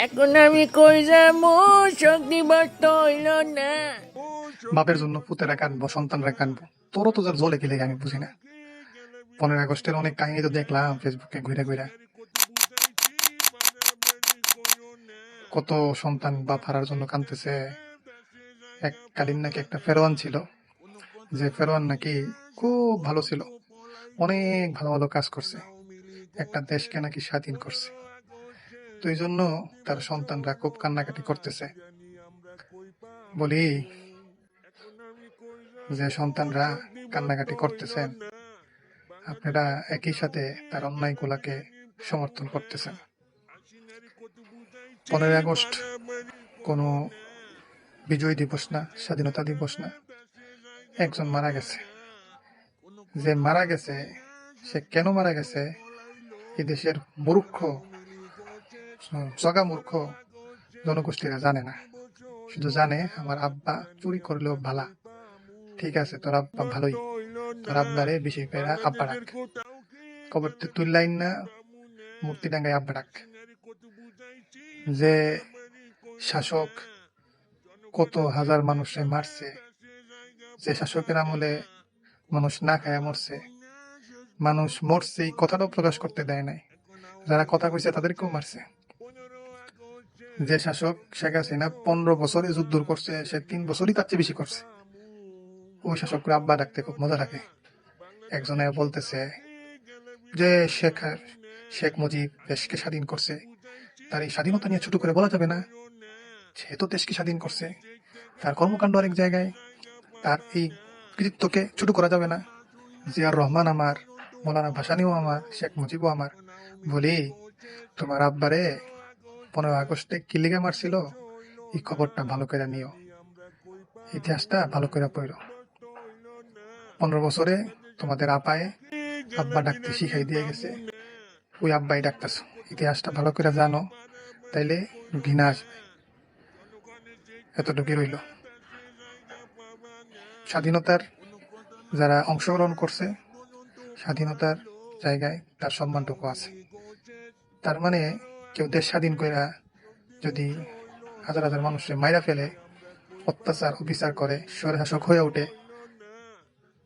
এখন আমি কই যাব? শক্তি হইল না। বাপের জন্য পুতেরা কানবো সন্তানরা কানবো তোরও তো যার জলে গেলে আমি বুঝি না। পনেরো আগস্টের অনেক কাহিনী তো দেখলাম ফেসবুকে ঘুরে ঘুরে। কত সন্তান বাপ হারার জন্য কানতেছে এক কালীন নাকি একটা ফেরোয়ান ছিল। যে ফেরোয়ান নাকি খুব ভালো ছিল। অনেক ভালো ভালো কাজ করছে। একটা দেশকে নাকি স্বাধীন করছে। এই জন্য তার সন্তানরা খুব কান্নাকাটি করতেছে। বলি, যে সন্তানরা কান্নাকাটি করতেছেন, আপনারা একই সাথে তার অন্যায়গুলাকে সমর্থন করতেছেন। পনেরোই আগস্ট কোনো বিজয় দিবস না, স্বাধীনতা দিবস না, একজন মারা গেছে। যে মারা গেছে, সে কেন মারা গেছে এই দেশের মূর্খ জগা মূর্খ জনগোষ্ঠীরা জানে না। শুধু জানে আমার আব্বা চুরি করলেও ভালা। ঠিক আছে, তোর আব্বা ভালোই। তোর আব্বারে বেশি করে আব্বা ডাক। কবর তুললাইন না, মূর্তি ডাঙ্গায় আব্বা ডাক। যে শাসক কত হাজার মানুষে মারছে, যে শাসকের আমলে মানুষ না খায় মরছে, মানুষ মরছে এই কথাটাও প্রকাশ করতে দেয় নাই। যারা কথা কইছে তাদেরকেও মারছে। যে শাসক শেখ হাসিনা পনেরো বছরে যুদ্ধ করছে, সে তিন বছরই তার চেয়ে বেশি করছে। ওই শাসককে আব্বা ডাকতে খুব মজা লাগে একজনে বলতেছে যে, শেখ শেখ মুজিব দেশকে স্বাধীন করছে। তার এই স্বাধীনতা নিয়ে ছোট করে বলা যাবে না। সে তো দেশকে স্বাধীন করছে। তার কর্মকাণ্ড অনেক জায়গায়। তার এই কৃতিত্বকে ছোট করা যাবে না। জিয়ার রহমান আমার, মৌলানা ভাসানিও আমার, শেখ মুজিবও আমার। বলি, তোমার আব্বারে পনেরো আগস্টে কি লিগে মারছিল? এই খবরটা ভালো করে নিও। ইতিহাসটা ভালো করে পড়ো। পনেরো বছরে তোমাদের আপায়ে আব্বা ডাকতে শিখাই দিয়ে গেছে। ওই আব্বাই ডাকতেছ। ইতিহাসটা ভালো করে জানো, তাইলে ঘৃণা আসবে। এতটুকু রইল। স্বাধীনতার যারা অংশগ্রহণ করছে, স্বাধীনতার জায়গায় তার সম্মানটুকু আছে। তার মানে কেউ দেশ স্বাধীন কইরা যদি হাজার হাজার মানুষের মাইরা ফেলে, অত্যাচার, অবিচার করে স্বৈর শাসক হয়ে ওঠে,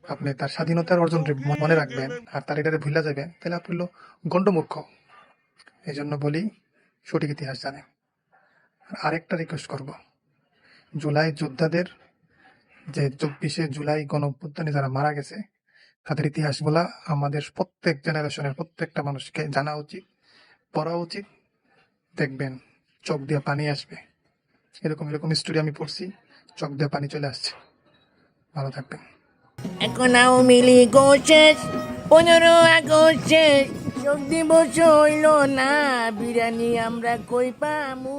আপনি তার স্বাধীনতার অর্জন মনে রাখবেন আর তার এটারে ভুলে যাবেন তাহলে আপনি হলো গণ্ডমূর্খ। এই জন্য বলি, সঠিক ইতিহাস আর আরেকটা রিকোয়েস্ট করব। জুলাই যোদ্ধাদের যে চব্বিশে জুলাই গণ অভ্যুত্থানে যারা মারা গেছে, তাদের ইতিহাসগুলা আমাদের প্রত্যেক জেনারেশনের প্রত্যেকটা মানুষকে জানা উচিত, পড়া উচিত দেখবেন, চোখ দিয়ে পানি আসবে। এরকম এরকম স্টোরি আমি পড়ছি, চোখ দিয়ে পানি চলে আসছে। ভালো থাকবেন। এখন আওয়ামী লীগ শেষ পনেরো আগস্ট শেষ দিবস হইল না, বিরিয়ানি আমরা কই পামু?